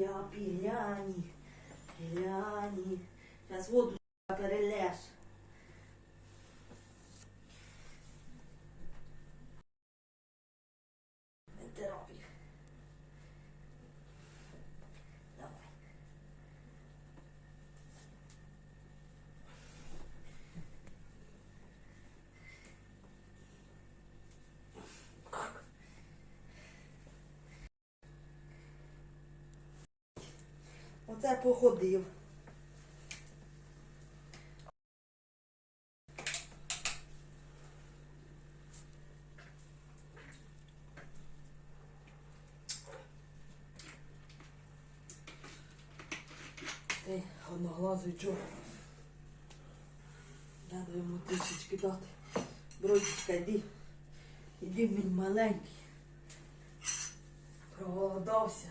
ляпі, гляні, гляні. Сейчас воду перелеш. Оце походив. Ти одноглазий чого? Треба йому тисячки дати. Бродічка, йди. Іди, мій маленький. Проголодався.